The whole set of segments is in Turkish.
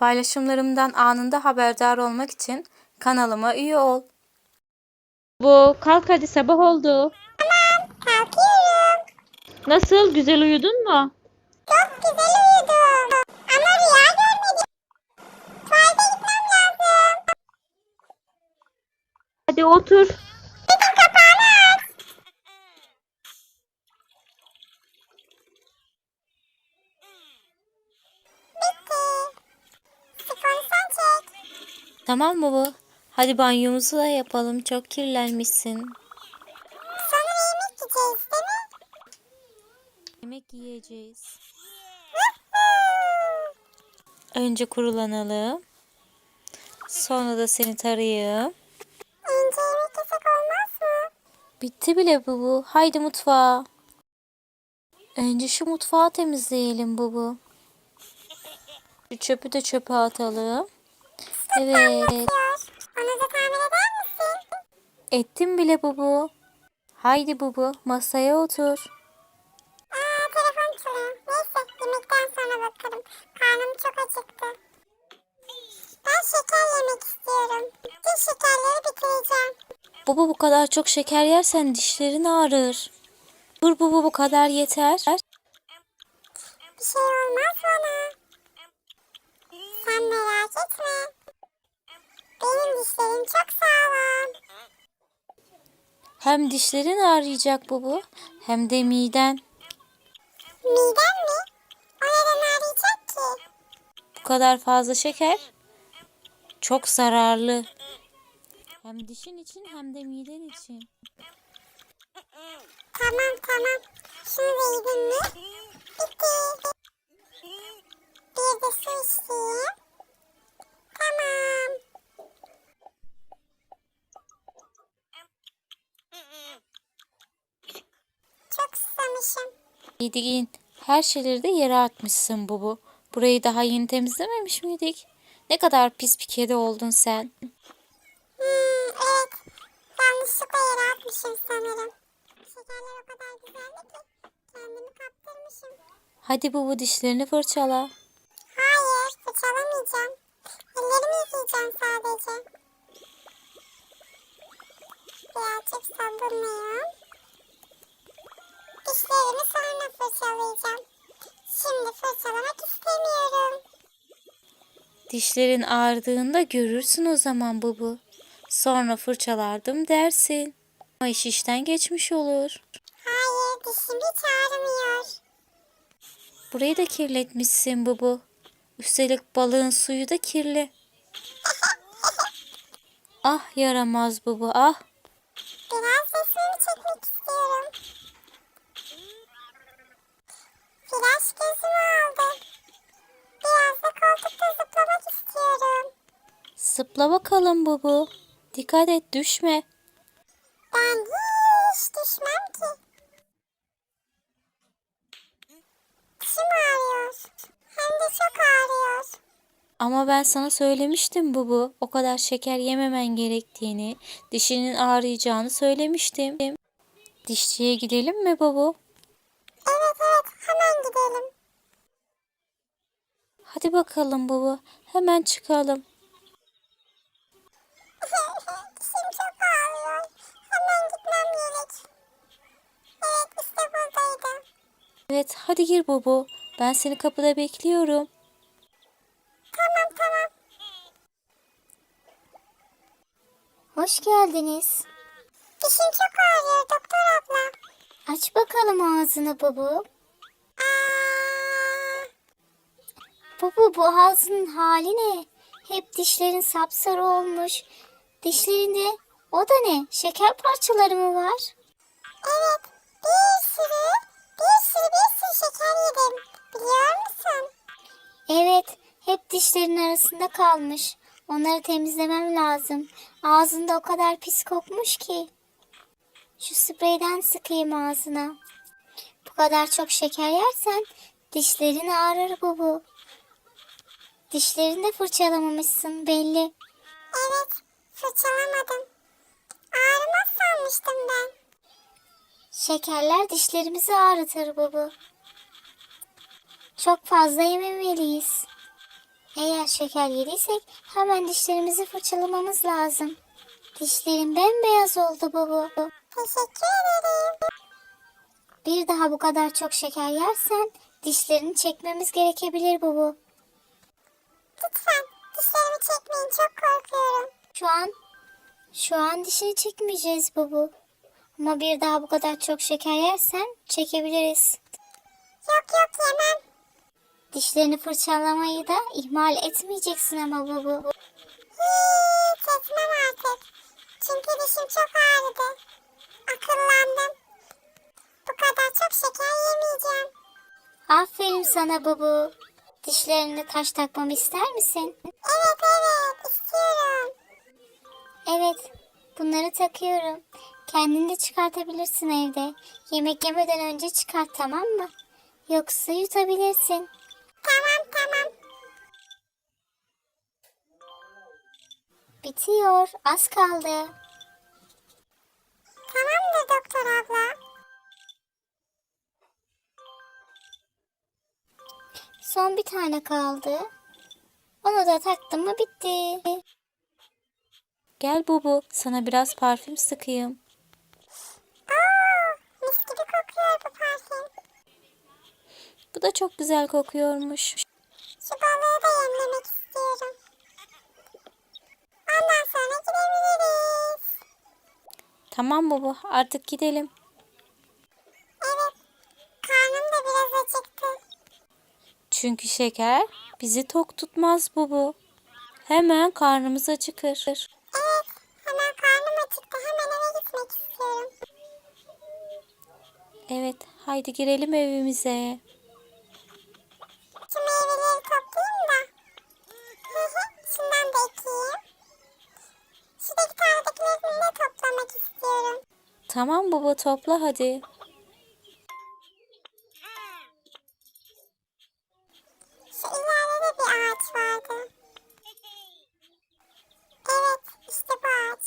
Paylaşımlarımdan anında haberdar olmak için kanalıma üye ol. Bu kalk hadi sabah oldu. Kalkıyorum. Nasıl güzel uyudun mu? Çok güzel uyudum. Ama rüya görmedim. Tuvalete gitmem lazım. Hadi otur. Bütün kapağını aç. Bitti. Sifonu sen çek. Tamam baba. Hadi banyomuzu da yapalım. Çok kirlenmişsin. Sonra yemek yiyeceğiz değil mi? Yemek yiyeceğiz. Önce kurulanalım. Sonra da seni tarayayım. Önce yemek yesek olmaz mı? Bitti bile bubu. Haydi mutfağa. Önce şu mutfağı temizleyelim bubu. Şu çöpü de çöpe atalım. Evet. Onu da tamir eder misin? Ettim bile bubu. Haydi bubu masaya otur. Aa telefon çalıyor. Neyse yemekten sonra bakarım. Karnım çok acıktı. Ben şeker yemek istiyorum. Bütün şekerleri bitireceğim. Bubu bu kadar çok şeker yersen dişlerin ağrır. Dur bubu bu kadar yeter. Bir şey olmaz bana. Sen merak etme. Benim dişlerim çok sağlam. Hem dişlerin ağrıyacak bubu hem de miden. Midem mi? O neden arayacak ki? Bu kadar fazla şeker çok zararlı. Hem dişin için hem de miden için. Tamam tamam. Şunu da yedin mi? Bitti. Bir de su içeyim. Tamam. Çok susamışım. Yediğin her şeyleri de yere atmışsın bubu. Burayı daha yeni temizlememiş miydik? Ne kadar pis bir kedi oldun sen. Hmm, evet. Yanlışlıkla yere atmışım sanırım. Şekerler o kadar güzeldi ki kendimi kaptırmışım. Hadi bubu dişlerini fırçala. Hayır, fırçalamayacağım. Ellerimi yıkayacağım sadece. Birazcık sabunlayayım. Dişlerimi sonra fırçalayacağım. Şimdi fırçalamak istemiyorum. Dişlerin ağrıdığında görürsün o zaman bubu. Sonra fırçalardım dersin. Ama iş işten geçmiş olur. Hayır, dişim hiç ağrımıyor. Burayı da kirletmişsin bubu. Üstelik balığın suyu da kirli. Ah yaramaz bubu ah. Biraz resmimi çekmek istiyorum. Flaş gözümü aldı. Biraz da koltukta zıplamak istiyorum. Zıpla bakalım bubu. Dikkat et düşme. Ben hiç düşmem ki. Dişim ağrıyor. Hem de çok ağrıyor. Ama ben sana söylemiştim bubu. O kadar şeker yememen gerektiğini, dişinin ağrıyacağını söylemiştim. Dişçiye gidelim mi bubu? Evet evet hemen gidelim. Hadi bakalım bubu. Hemen çıkalım. Dişim çok ağrıyor. Hemen gitmem gerek. Evet işte buradaydı. Evet hadi gir bubu. Ben seni kapıda bekliyorum. Tamam tamam. Hoş geldiniz. Dişim çok ağrıyor doktor abla. Aç bakalım ağzını Bubu. Aa, Bubu bu ağzının hali ne? Hep dişlerin sapsarı olmuş. Dişlerinde o da ne? Şeker parçaları mı var? evet bir sürü bir sürü bir sürü şeker yedim. Biliyor musun? Evet, hep dişlerin arasında kalmış. Onları temizlemem lazım. Ağzında o kadar pis kokmuş ki. Şu spreyden sıkayım ağzına. Bu kadar çok şeker yersen dişlerin ağrır Bubu. Dişlerini de fırçalamamışsın belli. Evet fırçalamadım. Ağrımaz sanmıştım ben. Şekerler dişlerimizi ağrıtır Bubu. Çok fazla yememeliyiz. Eğer şeker yediysek hemen dişlerimizi fırçalamamız lazım. Dişlerim bembeyaz oldu Bubu. Teşekkür ederim. Bir daha bu kadar çok şeker yersen dişlerini çekmemiz gerekebilir Bubu. Lütfen dişlerimi çekmeyin çok korkuyorum. Şu an şu an dişini çekmeyeceğiz Bubu. Ama bir daha bu kadar çok şeker yersen çekebiliriz. Yok yok yemem. Dişlerini fırçalamayı da ihmal etmeyeceksin ama Bubu. Hiç etmem artık. Çünkü dişim çok ağrıdı. Akıllandım. Bu kadar çok şeker yemeyeceğim. Aferin sana Bubu. Dişlerine taş takmamı ister misin? Evet evet istiyorum. Evet, bunları takıyorum. Kendin de çıkartabilirsin evde. Yemek yemeden önce çıkart tamam mı? Yoksa yutabilirsin. Tamam tamam. Bitiyor, az kaldı. Doktor abla. Son bir tane kaldı. Onu da taktım mı bitti. Gel Bubu, sana biraz parfüm sıkayım. Oo, mis gibi kokuyor bu parfüm. Bu da çok güzel kokuyormuş. Şu balığı da yemlemek istiyorum. Tamam Bubu, artık gidelim. Evet. Karnım da biraz acıktı. Çünkü şeker bizi tok tutmaz Bubu. Hemen karnımız acıkır. Evet. Hemen karnım acıktı. Hemen eve gitmek istiyorum. Evet, haydi girelim evimize. Bubu, topla hadi. Şu ileride bir ağaç vardı. Evet, işte bu ağaç.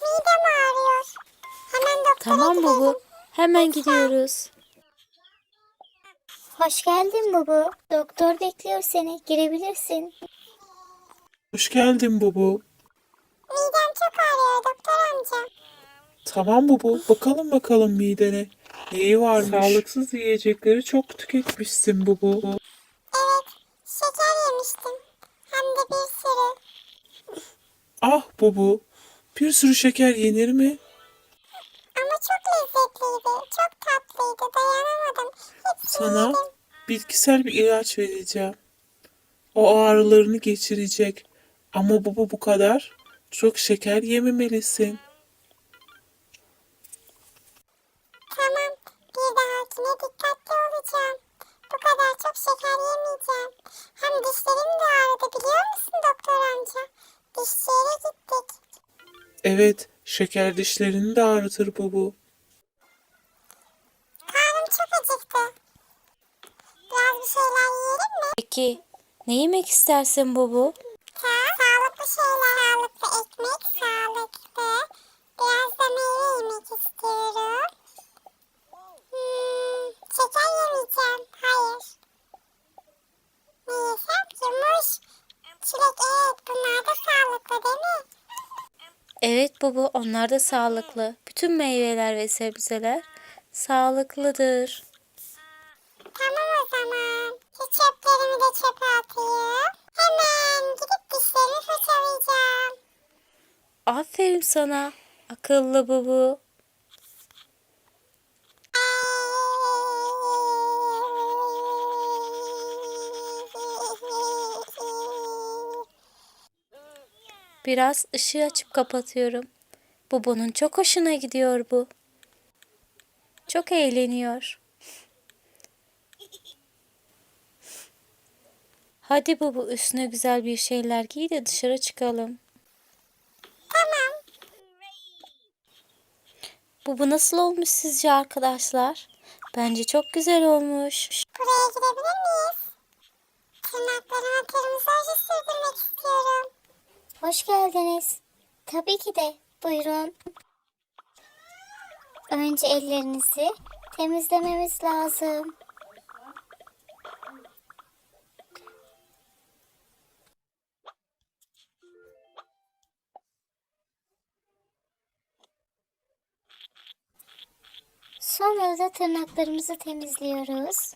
Midem ağrıyor. Hemen doktora Tamam gidelim. Bubu, hemen gidiyoruz. Hoş geldin Bubu. Doktor bekliyor seni. Girebilirsin. Hoş geldin Bubu. Midem Tamam Bubu, bakalım bakalım midene. Neyi varmış? Sağlıksız yiyecekleri çok tüketmişsin Bubu. Evet, şeker yemiştim. Hem de bir sürü. Ah Bubu, bir sürü şeker yenir mi? Ama çok lezzetliydi, çok tatlıydı. Dayanamadım. Hepsini Sana yedim. bitkisel bir ilaç vereceğim. O ağrılarını geçirecek. Ama Bubu bu kadar çok şeker yememelisin. Evet, şeker dişlerini de ağrıtır Bubu. Karnım çok acıktı. Biraz bir şeyler yiyelim mi? Peki, ne yemek istersin Bubu? Ha? Sağlıklı şeyler, sağlıklı ekmek, sağlıklı. Biraz da meyve yemek istiyorum. Hmm, şeker yemeyeceğim. Hayır. Ne yesem ki? Muz, çilek, evet bunlar da sağlıklı değil mi? Evet Bubu, onlar da sağlıklı. Bütün meyveler ve sebzeler sağlıklıdır. Tamam o zaman. Şu çöplerimi de çöpe atayım. Hemen gidip dişlerimi fırçalayacağım. Aferin sana, akıllı Bubu. Biraz ışığı açıp kapatıyorum. Bubu'nun çok hoşuna gidiyor bu. Çok eğleniyor. Hadi Bubu üstüne güzel bir şeyler giy de dışarı çıkalım. Tamam. Bubu nasıl olmuş sizce arkadaşlar? Bence çok güzel olmuş. Buraya girebilir miyiz? Tırnaklarıma kırmızı oje sürdürmek istiyorum. Hoş geldiniz. Tabii ki de. Buyurun. Önce ellerinizi temizlememiz lazım. Sonra da tırnaklarımızı temizliyoruz.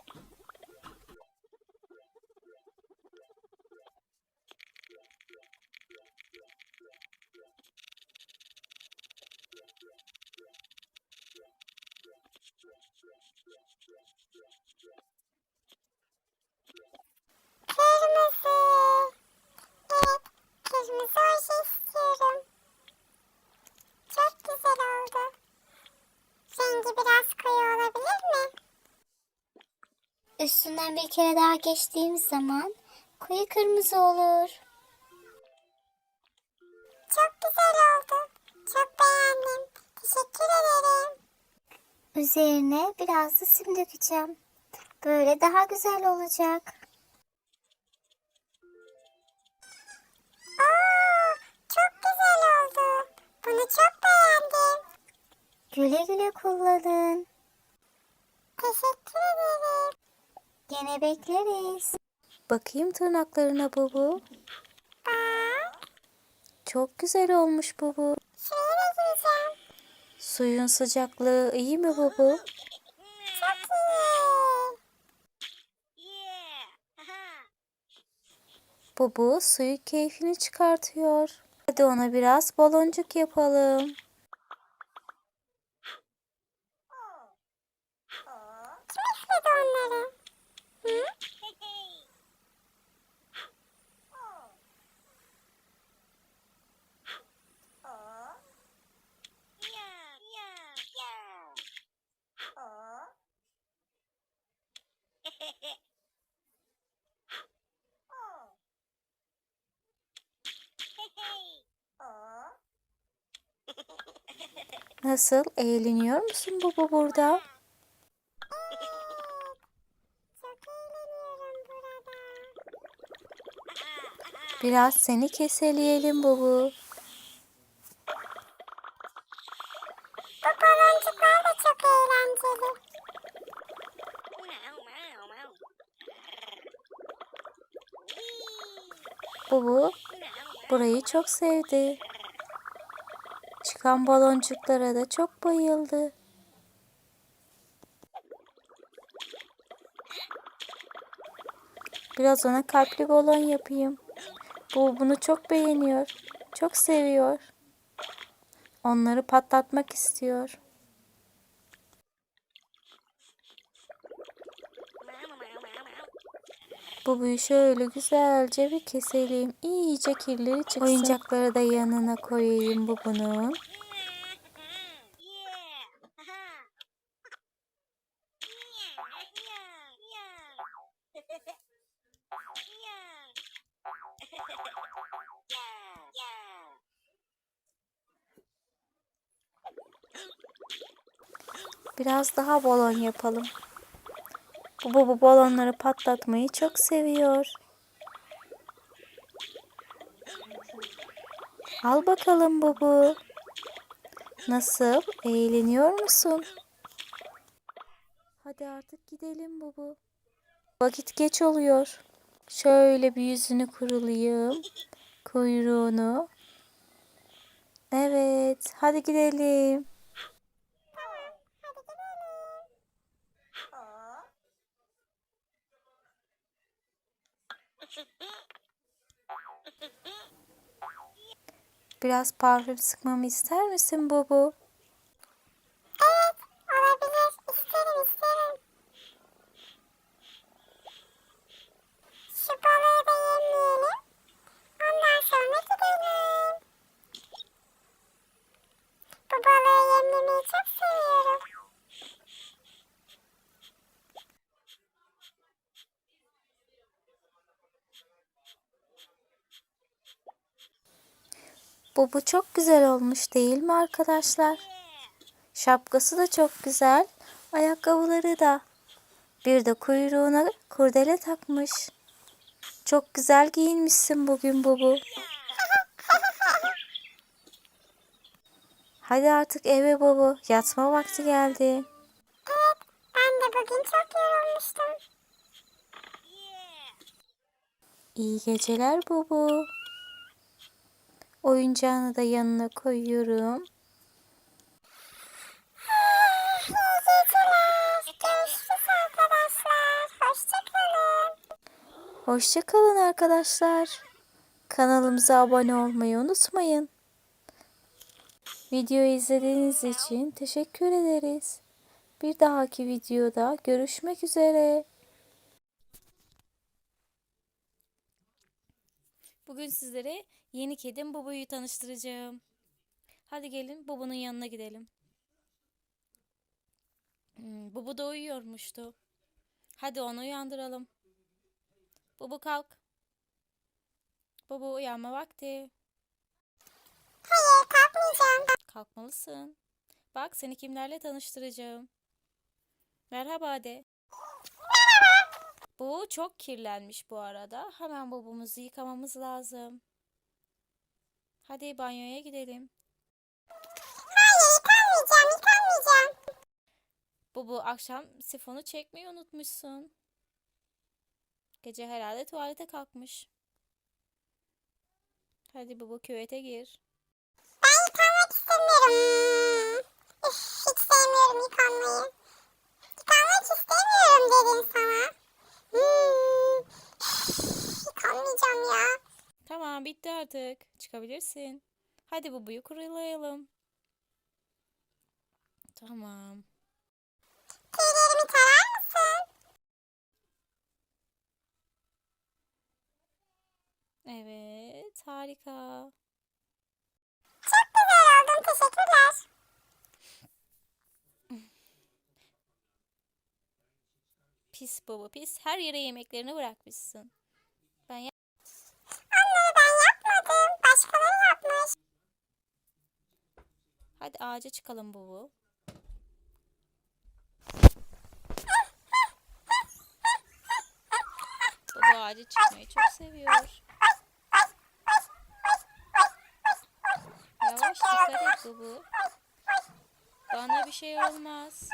Üstünden bir kere daha geçtiğimiz zaman koyu kırmızı olur. Çok güzel oldu. Çok beğendim. Teşekkür ederim. Üzerine biraz da sim dökeceğim. Böyle daha güzel olacak. Oo, çok güzel oldu. Bunu çok beğendim. Güle güle kullanın. Gene bekleriz. Bakayım tırnaklarına Bubu. Bak, Çok güzel olmuş Bubu. da gireceğim. Suyun sıcaklığı iyi mi Bubu? Çok iyi. Bubu suyu keyfini çıkartıyor. Hadi ona biraz baloncuk yapalım. Nasıl? Eğleniyor musun Bubu burada? Biraz seni keseleyelim Bubu. Bu baloncuklar da çok eğlenceli. Bubu burayı çok sevdi. Çıkan baloncuklara da çok bayıldı. Biraz ona kalpli balon yapayım. Bu bunu çok beğeniyor. Çok seviyor. Onları patlatmak istiyor. Bubuyu şöyle güzelce bir keselim. İyice kirleri çıksın. Oyuncakları da yanına koyayım Bubu'nun. Biraz daha balon yapalım. Bubu bu balonları patlatmayı çok seviyor. Al bakalım Bubu. Nasıl? Eğleniyor musun? Hadi artık gidelim Bubu. Vakit geç oluyor. Şöyle bir yüzünü kurulayım. Kuyruğunu. Evet, hadi gidelim. Biraz parfüm sıkmamı ister misin Bubu? Evet, olabilir. İsterim, isterim. Şu balığı da yemeyelim. Ondan sonra gidelim. Bu balığı yememeyi çok seviyorum. Bubu çok güzel olmuş değil mi arkadaşlar? Şapkası da çok güzel. Ayakkabıları da. Bir de kuyruğuna kurdele takmış. Çok güzel giyinmişsin bugün Bubu. Hadi artık eve Bubu. Yatma vakti geldi. Evet, ben de bugün çok yorulmuştum. İyi geceler Bubu. Oyuncağını da yanına koyuyorum. Hoşçakalın arkadaşlar. Kanalımıza abone olmayı unutmayın. Videoyu izlediğiniz için teşekkür ederiz. Bir dahaki videoda görüşmek üzere. Bugün sizlere yeni kedim Bubu'yu tanıştıracağım. Hadi gelin Bubu'nun yanına gidelim. Hmm, Bubu da uyuyormuştu. Hadi onu uyandıralım. Bubu kalk. Bubu uyanma vakti. Hayır kalkmayacağım. Kalkmalısın. Bak seni kimlerle tanıştıracağım. Merhaba de. Bu çok kirlenmiş bu arada. Hemen babamızı yıkamamız lazım. Hadi banyoya gidelim. Hayır yıkanmayacağım yıkanmayacağım. Bubu akşam sifonu çekmeyi unutmuşsun. Gece herhalde tuvalete kalkmış. Hadi Bubu küvete gir. Ben yıkanmak istemiyorum. Üf, hiç sevmiyorum yıkanmayı. Yıkanmak istemiyorum dedim sana. Hmm. Üf, Ya. Tamam bitti artık. Çıkabilirsin. Hadi Bubu'yu kurulayalım. Tamam. Tüylerimi tarar mısın? Evet, harika. Çok güzel oldun teşekkürler. Pis baba pis. Her yere yemeklerini bırakmışsın. Ben Hadi ağaca çıkalım baba. Baba ağaca çıkmayı çok seviyor. Yavaş dikkat et baba. Bana bir şey olmaz.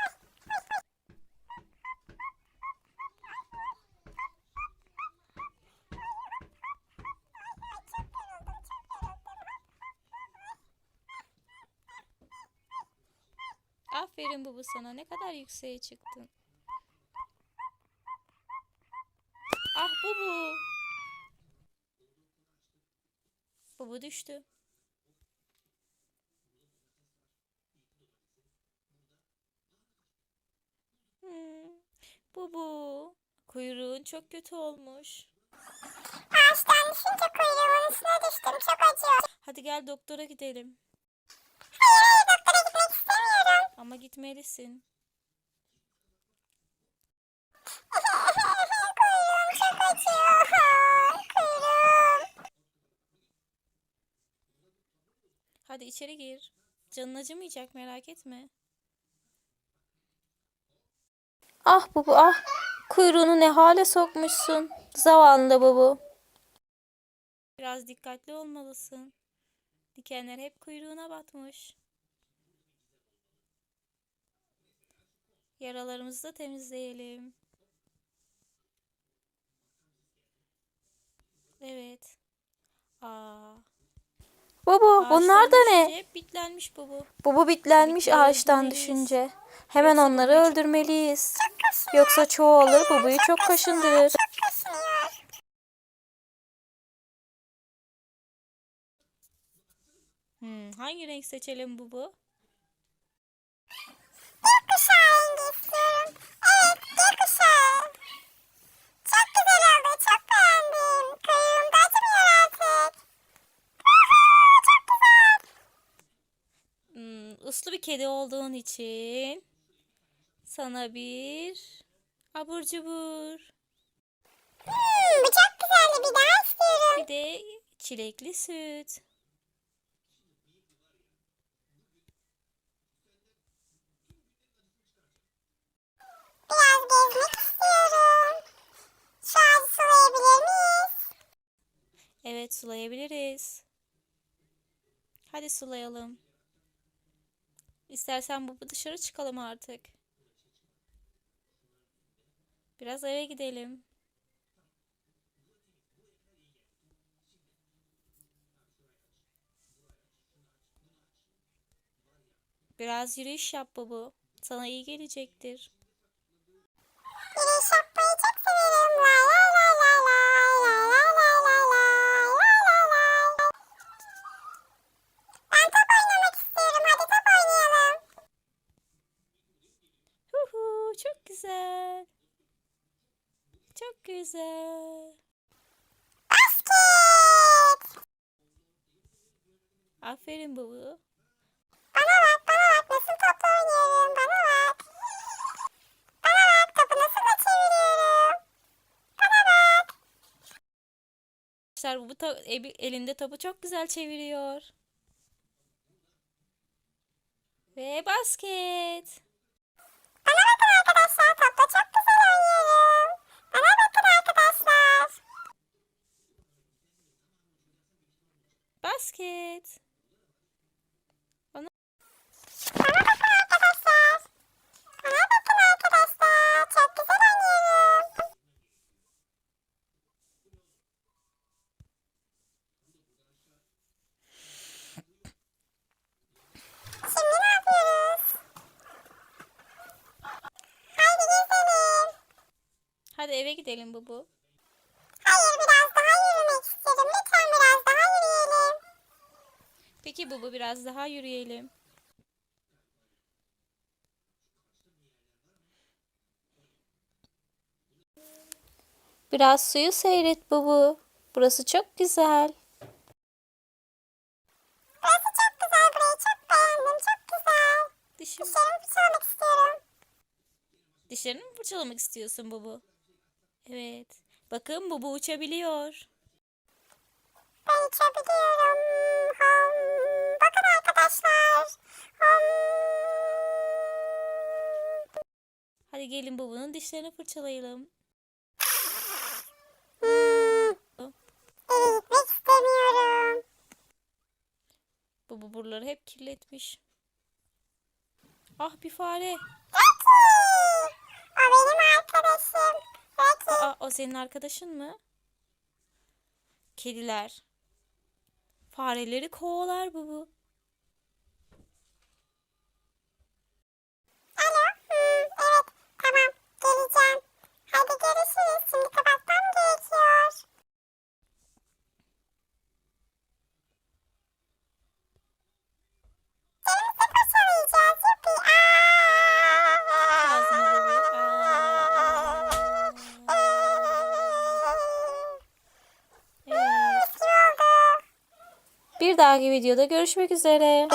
Aferin baba sana. Ne kadar yükseğe çıktın. Ah bubu. Bubu düştü. Hmm. Bubu. Kuyruğun çok kötü olmuş. Ağaçtan düşünce kuyruğumun üstüne düştüm. Çok acıyor. Hadi gel doktora gidelim. Hayır hayır doktora gitmek istemiyorum. Ama gitmelisin. Hadi içeri gir. Canın acımayacak merak etme. Ah bubu ah. Kuyruğunu ne hale sokmuşsun. Zavallı bubu. Biraz dikkatli olmalısın. Dikenler hep kuyruğuna batmış. Yaralarımızı da temizleyelim. Evet. Aa. Baba bunlar da ne? Hep bitlenmiş bubu. Bubu bitlenmiş ağaçtan düşünce. Hemen onları öldürmeliyiz. Yoksa çoğalır bubuyu çok kaşındırır. Çok kaşınıyor. Hmm, hangi renk seçelim bubu? Gökkuşağı rengi istiyorum. Evet gökkuşağı. Çok güzel oldu. Çok beğendim. Kuyruğum da acımıyor artık. Uhu, çok güzel. Hmm, uslu bir kedi olduğun için sana bir abur cubur. Hmm, bu çok güzeldi. Bir daha istiyorum. Bir de çilekli süt. Biraz gezmek istiyorum. Şu ağacı sulayabilir miyiz? Evet sulayabiliriz. Hadi sulayalım. İstersen bubu dışarı çıkalım artık. Biraz eve gidelim. Biraz yürüyüş yap bubu. Sana iyi gelecektir. Basket. Aferin Bubu. Bana bak bana bak nasıl topla oynuyorum bana bak. Bana bak topu nasıl da çeviriyorum. Bana bak. Arkadaşlar bu ebi- elinde topu çok güzel çeviriyor. Basket. Bana bakın arkadaşlar. Bana bakın arkadaşlar. Çok güzel oynuyorum. Şimdi ne yapıyoruz? Haydi gezelim. Hadi eve gidelim Bubu. Bubu biraz daha yürüyelim. Biraz suyu seyret Bubu. Burası çok güzel. Burası çok güzel. Burayı çok beğendim. Çok güzel. Dişim, Dişlerimi fırçalamak istiyorum. dişlerini mi fırçalamak istiyorsun Bubu? Evet. Bakın Bubu uçabiliyor. Ben içebiliyorum. Hom. Bakın arkadaşlar. Hadi gelin Bubu'nun dişlerini fırçalayalım. Eve gitmek istemiyorum. Bubu buraları hep kirletmiş. Ah bir fare. Rocky. O benim arkadaşım. Rocky. Aa, o senin arkadaşın mı? Kediler. Fareleri kovalar. Alo. Dahaki videoda görüşmek üzere.